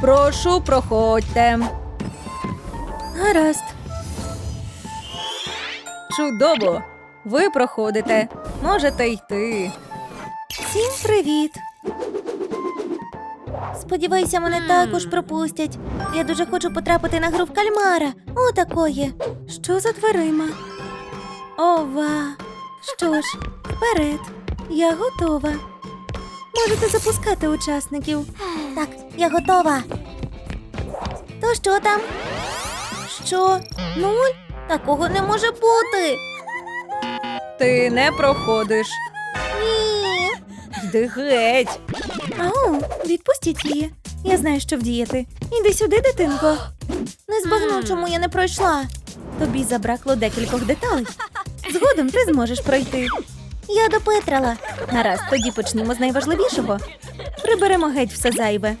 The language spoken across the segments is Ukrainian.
Прошу, проходьте. Гаразд. Чудово. Ви проходите. Можете йти. Всім привіт. Сподіваюся, мене також пропустять. Я дуже хочу потрапити на гру в кальмара. О, такої. Що за дверима? Ова. Що ж, вперед. Я готова. Можете запускати учасників. Так, я готова. То що там? Що? Нуль? Такого не може бути. Ти не проходиш. Ні. Йди геть. Ау, відпустіть її. Я знаю, що вдіяти. Іди сюди, дитинко. Не збагну, чому я не пройшла. Тобі забракло декількох деталей. Згодом ти зможеш пройти. Я допетрала. Гаразд, тоді почнімо з найважливішого. Приберемо геть все зайве.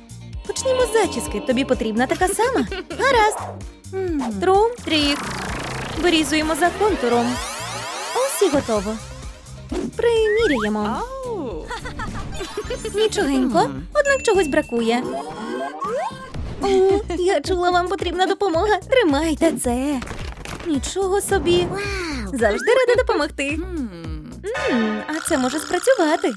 Почнімо з зачіски. Тобі потрібна така сама. Гаразд. Трум, трік. Вирізуємо за контуром. Ось і готово. Приміряємо. Нічогенько, однак чогось бракує. О, я чула, вам потрібна допомога. Тримайте це. Нічого собі. Завжди рада допомогти. М, а це може спрацювати.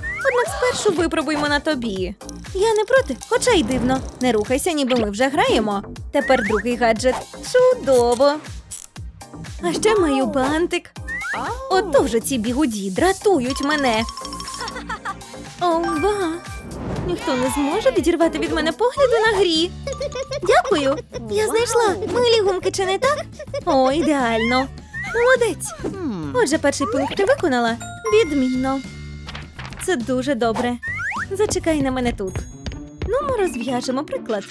Однак спершу випробуємо на тобі. Я не проти, хоча й дивно. Не рухайся, ніби ми вже граємо. Тепер другий гаджет. Чудово. А ще маю бантик. Ото вже ці бігуді дратують мене. Ова. Ніхто не зможе відірвати від мене погляду на грі. Дякую. Я знайшла милі гумки, чи не так? О, ідеально. Молодець. Отже, перший пункт ти виконала. Відмінно. Це дуже добре. Зачекай на мене тут. Ну, ми розв'яжемо приклад.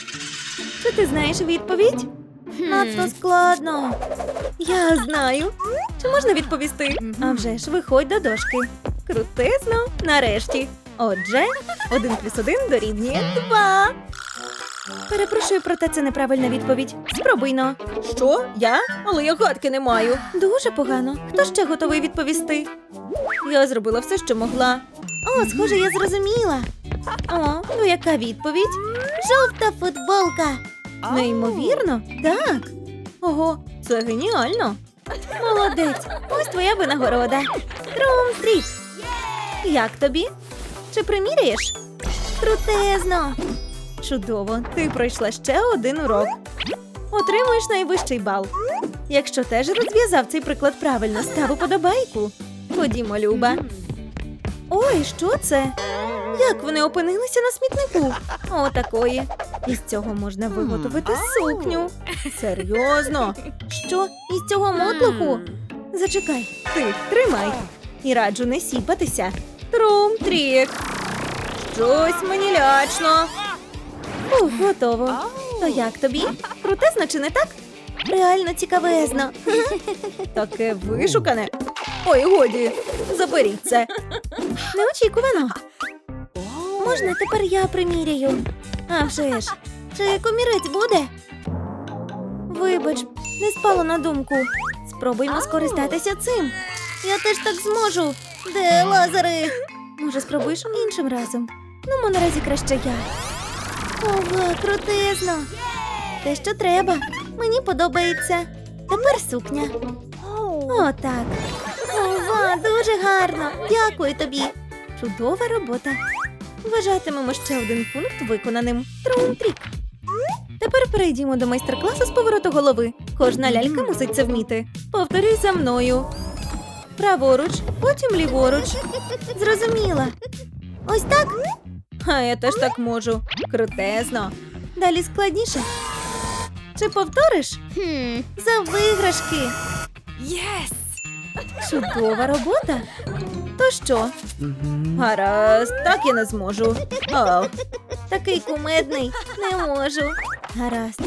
Чи ти знаєш відповідь? Надто складно. Я знаю. Чи можна відповісти? А вже ж виходь до дошки. Крутизно, нарешті. Отже, один плюс один дорівнює два. Перепрошую, проте це неправильна відповідь. Спробуй но. Що? Я? Але я гадки не маю. Дуже погано. Хто ще готовий відповісти? Я зробила все, що могла. О, схоже, я зрозуміла. О, ну яка відповідь? Жовта футболка. Неймовірно, так. Ого, це геніально. Молодець, ось твоя винагорода. Трум-трік. Як тобі? Чи приміряєш? Крутезно. Чудово, ти пройшла ще один урок. Отримуєш найвищий бал. Якщо теж розв'язав цей приклад правильно, став уподобайку. Ходімо, Люба. Ой, що це? Як вони опинилися на смітнику? О, такої. Із цього можна виготовити сукню. Серйозно? Що? Із цього мотлуху? Зачекай, ти тримай. І раджу не сіпатися. Трум-трік. Щось мені лячно. Ух, готово. То як тобі? Крутезно чи не так? Реально цікавезно. Таке вишукане. Ой, годі, заберіть це. Неочікувано. Можна тепер я приміряю? А вже ж. Чи комірець буде? Вибач, не спало на думку. Спробуймо скористатися цим. Я теж так зможу. Де лазери? Може, спробуєш іншим разом. Ну, наразі краще я. Ова, крутезно. Те, що треба. Мені подобається. Тепер сукня. О, так. Дуже гарно. Дякую тобі. Чудова робота. Вважатимемо ще один пункт виконаним. Трум-трік. Тепер перейдімо до майстер-класу з повороту голови. Кожна лялька мусить це вміти. Повторюй за мною. Праворуч, потім ліворуч. Зрозуміла. Ось так? А я теж так можу. Крутезно. Далі складніше. Чи повториш? Хм, за виграшки. Чудова робота. То що? Гаразд, так я не зможу. О, Такий кумедний. Не можу. гаразд.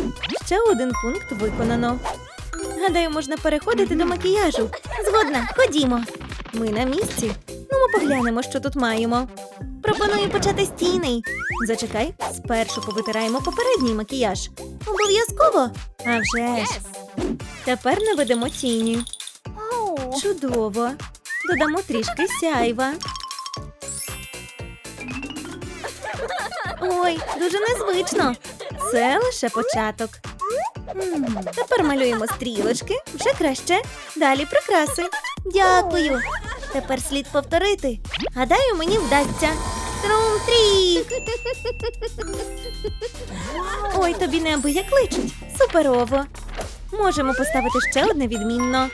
Ще один пункт виконано. Гадаю, можна переходити до макіяжу. Згодна, ходімо. Ми на місці. Ну, ми поглянемо, що тут маємо. Пропоную почати з тіней. Зачекай, спершу повитираємо попередній макіяж. Обов'язково. А вже ж. Тепер наведемо тіні. Чудово. Додамо трішки сяйва. Ой, дуже незвично. Це лише початок. Тепер малюємо стрілочки, вже краще. Далі прикраси. Дякую. Тепер слід повторити. Гадаю, мені вдасться. Трум-трік! Ой, тобі неабияк личить. Суперово. Можемо поставити ще одне відмінно.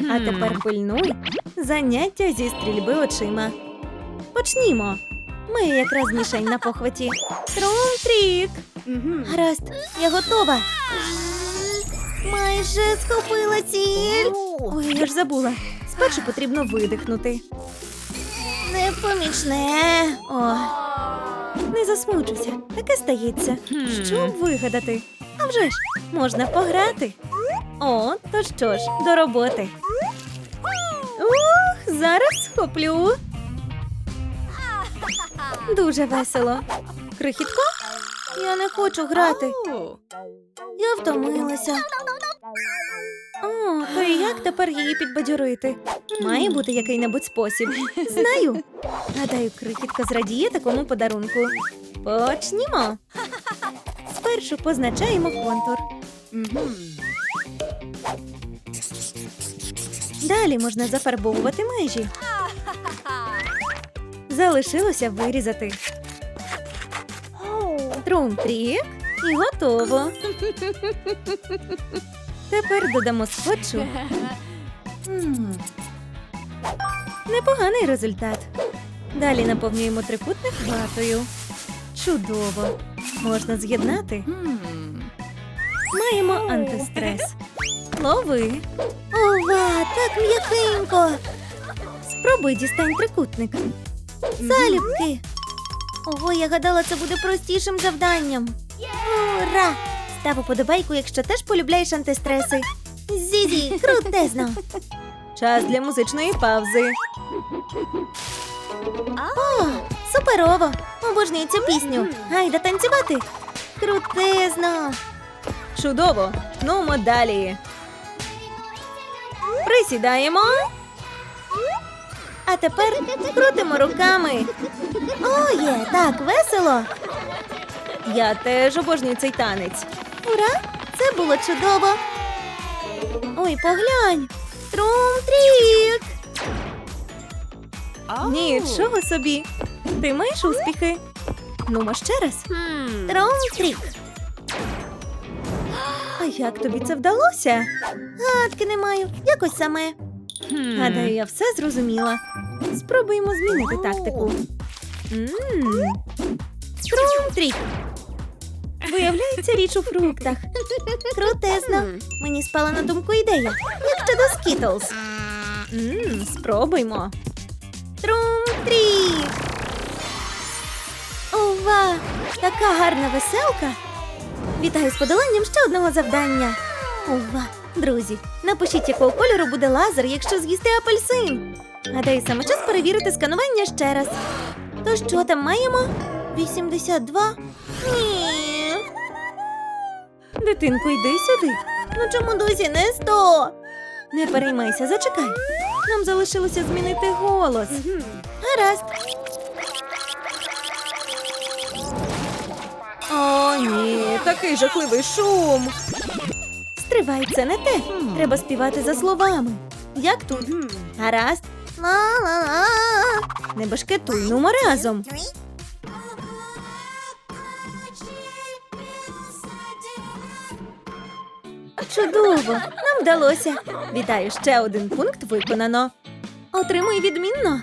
А тепер пильнуй. Заняття зі стрільби очима. Почнімо. Ми якраз мішень на похваті. Трум-трік. Гаразд, я готова. Майже схопила ціль. Ой, я ж забула. Спершу потрібно видихнути. Непомічне. О, не засмучуйся, таке стається. Що вигадати? А вже ж, можна пограти. О, то що ж, до роботи. Ух, зараз схоплю. Дуже весело. Крихітко? Я не хочу грати. Я втомилася. О, то як тепер її підбадьорити? Має бути який-небудь спосіб. Знаю. Гадаю, крихітка зрадіє такому подарунку. Почнімо. Спершу позначаємо контур. Далі можна зафарбовувати межі. Залишилося вирізати. Трум-трік і готово. Тепер додамо скотчу. Непоганий результат. Далі наповнюємо трикутник ватою. Чудово. Можна з'єднати. Маємо антистрес. Лови. Ова, так м'якенько. Спробуй дістань трикутник. Залюбки. Ого, я гадала, це буде простішим завданням. Ура! Став уподобайку, якщо теж полюбляєш антистреси. Зізі, крутезно. Час для музичної паузи. О, суперово! Обожнюю цю пісню. Гайда танцювати. Крутезно. Чудово. Нумо далі. Присідаємо. А тепер крутимо руками. О, є, так весело. Я теж обожнюю цей танець. Ура! Це було чудово. Ой, поглянь. Трум-трік. Нічого собі. Ти маєш успіхи. Нумо ще раз. Трум-трік. А як тобі це вдалося? Гадки не маю. Якось саме. Гадаю, я все зрозуміла. Спробуємо змінити тактику. Мм. Трум-трік. Виявляється річ у фруктах. Крутезно. Мені спала на думку ідея. Як щодо Скітлз? Мм, спробуймо. Трум-трік. Ова! Така гарна веселка. Вітаю з подоланням ще одного завдання. Ова, друзі, напишіть, якого кольору буде лазер, якщо з'їсти апельсин. Гадаю, саме час перевірити сканування ще раз. То що там маємо? 82? Ні. Дитинку, йди сюди. Ну чому досі не 100? Не переймайся, зачекай. Нам залишилося змінити голос. Гаразд. О, ні, такий жахливий шум. Стривай, це не те. Треба співати за словами. Як тут? Гаразд. Ла-ла-ла. Не башкетуй, разом. Чудово! Нам вдалося. Вітаю, ще один пункт виконано. Отримуй відмінно.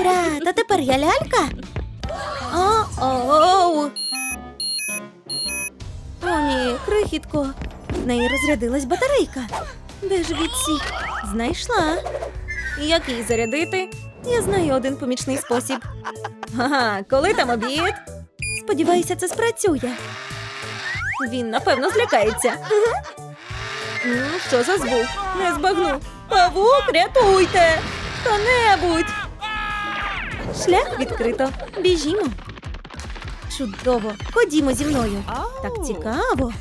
Ура! Та тепер я лялька. О-оу! О, ні, крихітко. В неї розрядилась батарейка. Де ж відсік? Знайшла. Як її зарядити? Я знаю один помічний спосіб. Ага, коли там обід? Сподіваюся, це спрацює. Він, напевно, злякається. М, Що за звук? Не збагну. Павук, рятуйте! Хто-небудь! Шлях відкрито. Біжімо. Чудово. Ходімо зі мною. Так цікаво.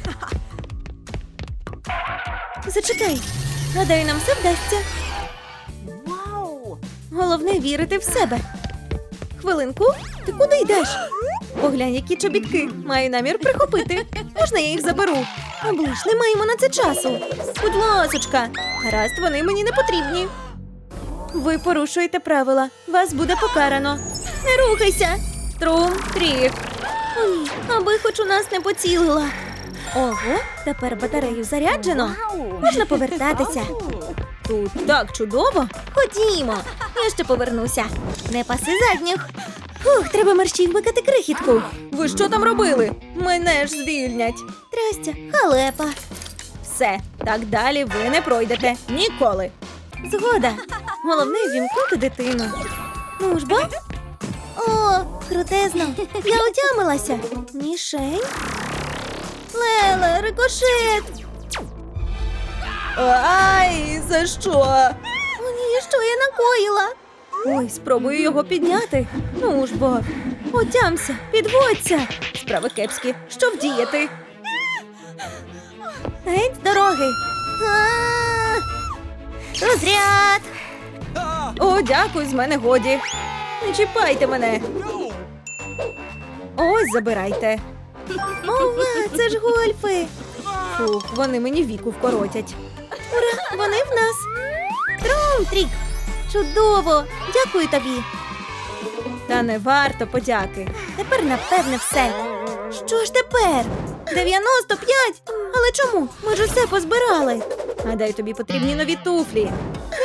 Зачекай. Гадаю, нам все вдасться. Головне вірити в себе. Хвилинку, ти куди йдеш? Поглянь, які чобітки. Маю намір прихопити. Можна я їх заберу? Облиш, не маємо на це часу. Будь ласочка. Гаразд, вони мені не потрібні. Ви порушуєте правила. Вас буде покарано. Не рухайся. Трум, трік. Аби хоч у нас не поцілила. Ого, тепер батарею заряджено. Можна повертатися. Тут так чудово. Ходімо, я ще повернуся. Не паси задніх. Фух, треба мерщій вмикати крихітку. Ви що там робили? Мене ж звільнять. Трястя, халепа. Все, так далі ви не пройдете. Ніколи. Згода. Головне вімкнути дитину. Ну ж бо. О, крутезно. Я отямилася. Мішень. Леле, рикошет. Ай, за що? О, ні, що я накоїла? Ой, спробую його підняти. Ну ж бо. Отямся, підводься. Справи кепські. Що вдіяти? Геть з дороги. Розряд. О, дякую, з мене годі. Не чіпайте мене. Ось забирайте. Ова, це ж гольфи. Фух, вони мені віку вкоротять. Ура, вони в нас. Трум, трік. Чудово. Дякую тобі. Та не варто подяки. Тепер напевне все. Що ж тепер? 95? Але чому? Ми ж усе позбирали. Гадаю, тобі потрібні нові туфлі.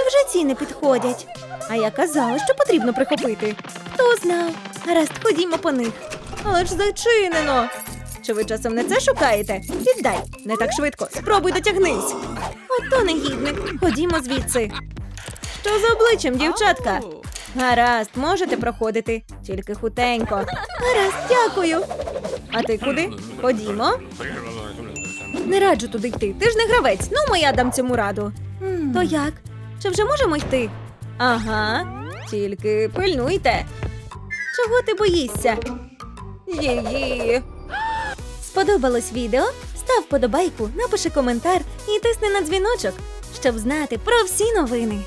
Невже ці не підходять? А я казала, що потрібно прихопити. Хто знав? Гаразд, ходімо по них. Але ж зачинено. Чи ви часом не це шукаєте? Віддай, не так швидко. Спробуй дотягнись. Ото негідник. Ходімо звідси. Що за обличчям, дівчатка? Гаразд, можете проходити, тільки хутенько. Гаразд, дякую. А ти куди? Ходімо. Не раджу туди йти. Ти ж не гравець. Ну, моя дам цьому раду. То як? Чи вже можемо йти? Ага, тільки пильнуйте. Чого ти боїшся? Її. Сподобалось відео? Став подобайку, напиши коментар і тисни на дзвіночок, щоб знати про всі новини.